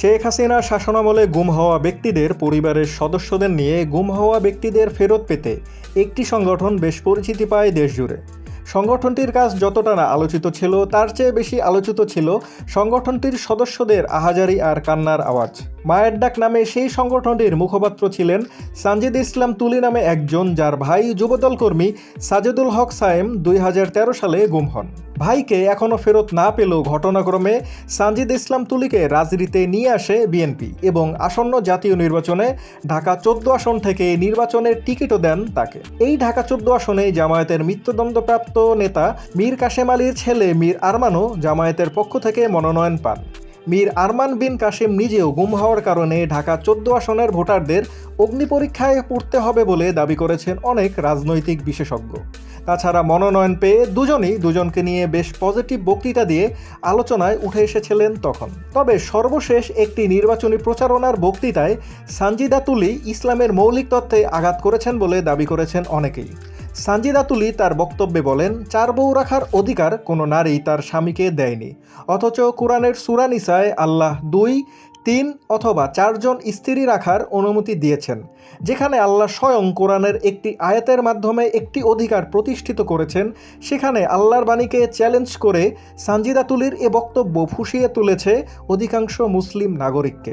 শেখ হাসিনার শাসনামলে গুম হওয়া ব্যক্তিদের পরিবারের সদস্যদের নিয়ে গুম হওয়া ব্যক্তিদের ফেরত পেতে একটি সংগঠন বেশ পরিচিতি পায় দেশজুড়ে। সংগঠনটির কাজ যতটা না আলোচিত ছিল, তার চেয়ে বেশি আলোচিত ছিল সংগঠনটির সদস্যদের আহাজারি আর কান্নার আওয়াজ। মায়ের ডাক নামে সেই সংগঠনটির মুখপাত্র ছিলেন সানজিদ ইসলাম তুলি নামে একজন যার ভাই যুবদল কর্মী সাজেদুল হক সায়েম দুই হাজার তেরো সালে গুম হন। ভাইকে এখনও ফেরত না পেলেও ঘটনাক্রমে সানজিদ ইসলাম তুলিকে রাজনীতিতে নিয়ে আসে বিএনপি এবং আসন্ন জাতীয় নির্বাচনে ঢাকা চোদ্দ আসন থেকে নির্বাচনের টিকিটও দেন তাকে। এই ঢাকা চোদ্দ আসনে জামায়াতের মৃত্যুদণ্ডপ্রাপ্ত নেতা মীর কাশেম আলীর ছেলে মীর আরমানও জামায়াতের পক্ষ থেকে মনোনয়ন পান। মীর আরমান বিন কাশেম নিজেও গুম হওয়ার কারণে ঢাকা চোদ্দ আসনের ভোটারদের অগ্নি পরীক্ষায় পড়তে হবে বলে দাবি করেছেন অনেক রাজনৈতিক বিশেষজ্ঞ। তাছাড়া মনোনয়ন পেয়ে দুজনই দুজনকে নিয়ে বেশ পজিটিভ বক্তৃতা দিয়ে আলোচনায় উঠে এসেছিলেন তখন। তবে সর্বশেষ একটি নির্বাচনী প্রচারণার বক্তৃতায় সানজিদা তুলি ইসলামের মৌলিক তত্ত্বে আঘাত করেছেন বলে দাবি করেছেন অনেকেই। সানজিদা তুলি তার বক্তব্যে বলেন, চার বউ রাখার অধিকার কোনো নারী তার স্বামীকে দেয়নি। অথচ কোরআনের সুরানিসায় আল্লাহ দুই, তিন অথবা চারজন স্ত্রী রাখার অনুমতি দিয়েছেন, যেখানে আল্লাহ স্বয়ং কোরআনের একটি আয়াতের মাধ্যমে একটি অধিকার প্রতিষ্ঠিত করেছেন, সেখানে আল্লাহর বাণীকে চ্যালেঞ্জ করে সানজিদা তুলির এ বক্তব্য ফুসিয়ে তুলেছে অধিকাংশ মুসলিম নাগরিককে।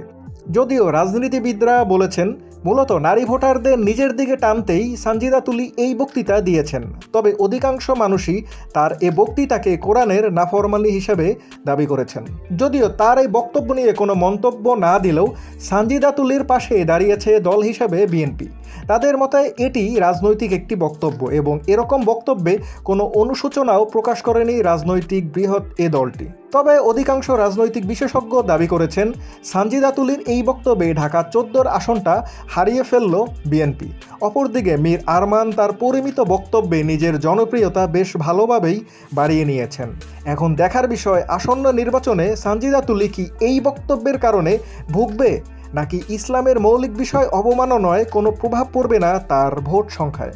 যদিও রাজনীতিবিদরা বলেছেন মূলত নারী ভোটারদের নিজের দিকে টানতেই সানজিদা তুলি এই বক্তৃতা দিয়েছেন। তবে অধিকাংশ মানুষই তার এ বক্তৃতাকে কোরআনের নাফরমানি হিসেবে দাবি করেছেন। যদিও তার এই বক্তব্য নিয়ে কোনো মন্তব্য না দিলেও সানজিদা তুলির পাশে দাঁড়িয়েছে দল হিসেবে বিএনপি। তাদের মতে এটি রাজনৈতিক একটি বক্তব্য এবং এরকম বক্তব্যে কোনো অনুশোচনাও প্রকাশ করেনি রাজনৈতিক বৃহৎ এ দলটি। তবে অধিকাংশ রাজনৈতিক বিশেষজ্ঞ দাবি করেছেন, সানজিদা তুলির এই বক্তব্যে ঢাকা চোদ্দোর আসনটা হারিয়ে ফেলল বিএনপি। অপরদিকে মীর আরমান তার পরিমিত বক্তব্যে নিজের জনপ্রিয়তা বেশ ভালোভাবেই বাড়িয়ে নিয়েছেন। এখন দেখার বিষয়, আসন্ন নির্বাচনে সানজিদা তুলি কি এই বক্তব্যের কারণে ভুগবে, নাকি ইসলামের মৌলিক বিষয় অবমাননায় কোনো প্রভাব পড়বে না তার ভোট সংখ্যায়?